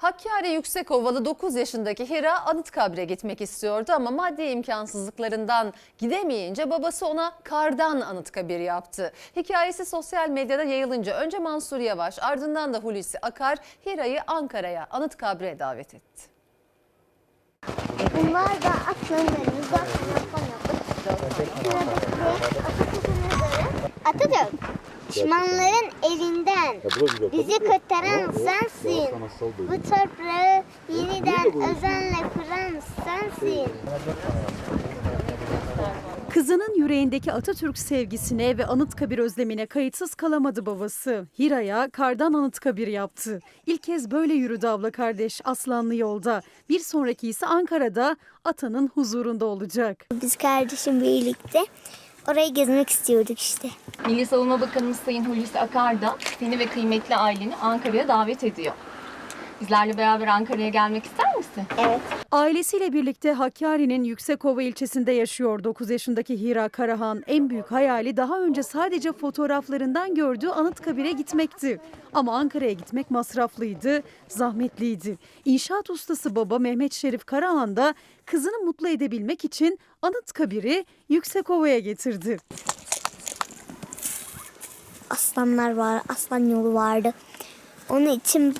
Hakkari Yüksekovalı 9 yaşındaki Hira Anıtkabir'e gitmek istiyordu ama maddi imkansızlıklarından gidemeyince babası ona kardan Anıtkabir yaptı. Hikayesi sosyal medyada yayılınca önce Mansur Yavaş ardından da Hulusi Akar Hira'yı Ankara'ya Anıtkabir'e davet etti. Bunlar da aslanlarımız. Düşmanların elinden bizi kurtaran sensin. Bu toprağı yeniden özenle kuran sensin. Kızının yüreğindeki Atatürk sevgisine ve Anıtkabir özlemine kayıtsız kalamadı babası. Hira'ya kardan Anıtkabir yaptı. İlk kez böyle yürüdü abla kardeş Aslanlı yolda. Bir sonraki ise Ankara'da atanın huzurunda olacak. Biz kardeşim birlikte orayı gezmek istiyorduk işte. Milli Savunma Bakanımız Sayın Hulusi Akar da seni ve kıymetli aileni Ankara'ya davet ediyor. Bizlerle beraber Ankara'ya gelmek ister misin? Evet. Ailesiyle birlikte Hakkari'nin Yüksekova ilçesinde yaşıyor 9 yaşındaki Hira Karahan. En büyük hayali daha önce sadece fotoğraflarından gördüğü Anıtkabir'e gitmekti. Ama Ankara'ya gitmek masraflıydı, zahmetliydi. İnşaat ustası baba Mehmet Şerif Karahan da kızını mutlu edebilmek için Anıtkabir'i Yüksekova'ya getirdi. Aslanlar var, aslan yolu vardı. Onun için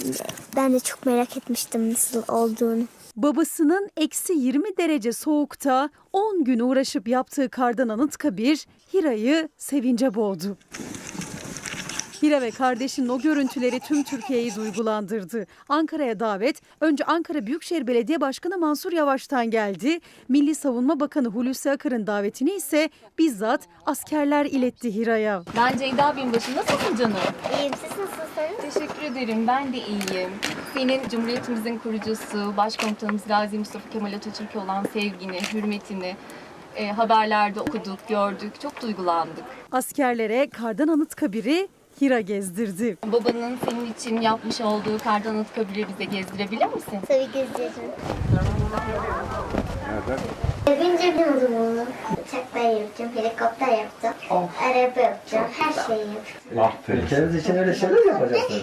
ben de çok merak etmiştim nasıl olduğunu. Babasının eksi 20 derece soğukta 10 gün uğraşıp yaptığı kardan Anıtkabir Hira'yı sevince boğdu. Hira ve kardeşinin o görüntüleri tüm Türkiye'yi duygulandırdı. Ankara'ya davet önce Ankara Büyükşehir Belediye Başkanı Mansur Yavaş'tan geldi. Milli Savunma Bakanı Hulusi Akar'ın davetini ise bizzat askerler iletti Hira'ya. Ben Ceyda Binbaşı. Nasılsın canım? İyiyim, siz nasılsınız? Teşekkür ederim. Ben de iyiyim. Senin Cumhuriyetimizin kurucusu, Başkomutanımız Gazi Mustafa Kemal Atatürk'e olan sevgini, hürmetini e, haberlerde okuduk, gördük. Çok duygulandık. Askerlere kardan Anıtkabir'i Hira gezdirdi. Babanın senin için yapmış olduğu kardan Anıtkabir'i bize gezdirebilir misin? Tabii geziyorum. Bince bindim onu. Uçaklar yapacağım, helikopter yapacağım, araba yapacağım, her şeyi yapacağım. Ülkemiz için öyle şeyler yapacaksın.